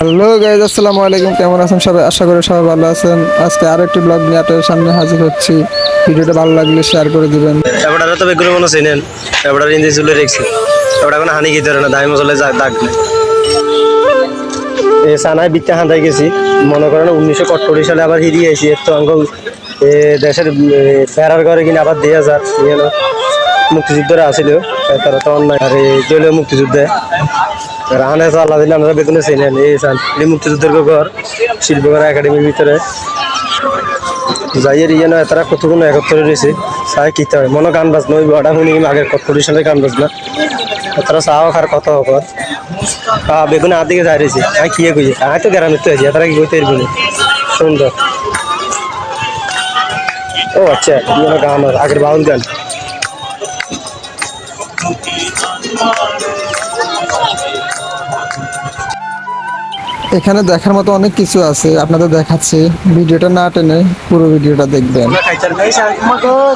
Hello guys আসসালামু আলাইকুম। কেমন আছেন সবাই? আশা করি সবাই ভালো আছেন। আজকে আরও একটি ব্লগ নিয়ে আপনাদের সামনে হাজির হচ্ছি। ভিডিওটা ভালো লাগলে শেয়ার করে দিবেন। এবারে তো বেগুলো মনে চিনেন এবারে ইন্দি চুলে রেখছি। এবারে কোনো হানি খেতে না দামি মশলা যা দাগ এই সানায় বিত্তে হাঁদাই গেছি। মনে করেন উনিশশো কট্টরি সালে আবার হিরিয়ে আইসি এর তো এ, দেশের ফেরার ঘরে কিনে আবার দিয়ে না মুক্তিযুদ্ধরা আসিল তারা তো অন্যায়। আর এই দলীয় মুক্তিযুদ্ধে রাহানে আল্লাহ দিলে আমরা বেগুনে চিনেন এই সান এই মুক্তিযুদ্ধের ঘর শিল্পকলা একাডেমির ভিতরে যাইয়ের ইয়ে নয়, তারা কতক্ষণ একত্র রয়েছে, চাই কিতে হয় মনে গান বাজনা ওই বড়া শুনি আগের সালে গান বাজনা। তারা চাও খার কত আ, বেগুন আর দিকে যাই রয়েছে। আমি কিয়ে কইছে? আমি তো গ্রামে তো আছি তারা কি কইতে পারবি সুন্দর। ও আচ্ছা গান আগের বাউল গান। এখানে দেখার মতো অনেক কিছু আছে আপনাদের দেখাচ্ছি। ভিডিওটা না টেনে পুরো ভিডিওটা দেখবেন।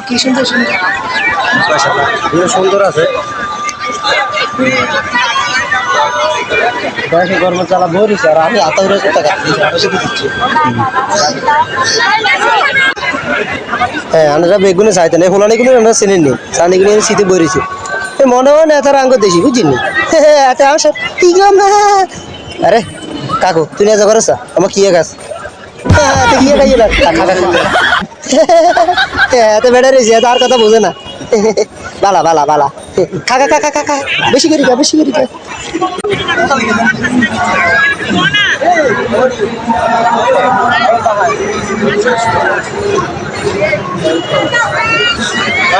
কি সুন্দর সুন্দর সুন্দর আছে। দেখে গরম চালা বরিস আর আমি আতাউরে টাকা দিচ্ছি? হ্যাঁ আমরা বেগুনে চাইতেন এই হোলানিগুলো আমরা চিনি নি চানিগুলো শীতে বরিছে এই মনে হয় না তার আঙ্গ দেশি বুঝিনি এটা আসো কি আরে কাকু তুই না যা করছ? আমার কি গাছ তুই কি খাইয়ে না খা খা খা এত বেড়া রয়েছে তার কথা বোঝে না। বালা বালা বালা। খা খা খা খা খা খা। বেশি করি খা বেশি করি খা।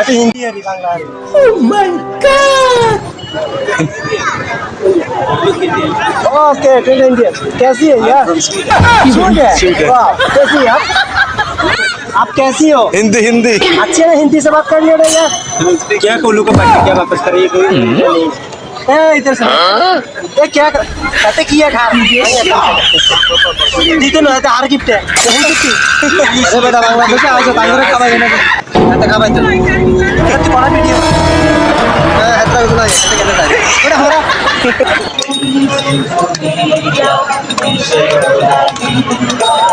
হিন্দি আর বাংলা ओके कैसी है यार? ठीक है। वाह कैसी है आप? आप कैसी हो? हिंदी हिंदी। अच्छे ना हिंदी से बात कर रही हो यार? क्या कोलू का क्या वापस कर रही है हम्म। इधर से। ये क्या कहते किया खा दीते ना तो हार गिफ्ट है। कोण किती तो अरे बेटा बाबा बच्चा आज बांगर खावा घेणार आता खावा तू कोणा व्हिडिओ हातला उठला आहे এটা কেন তাই এটা হরা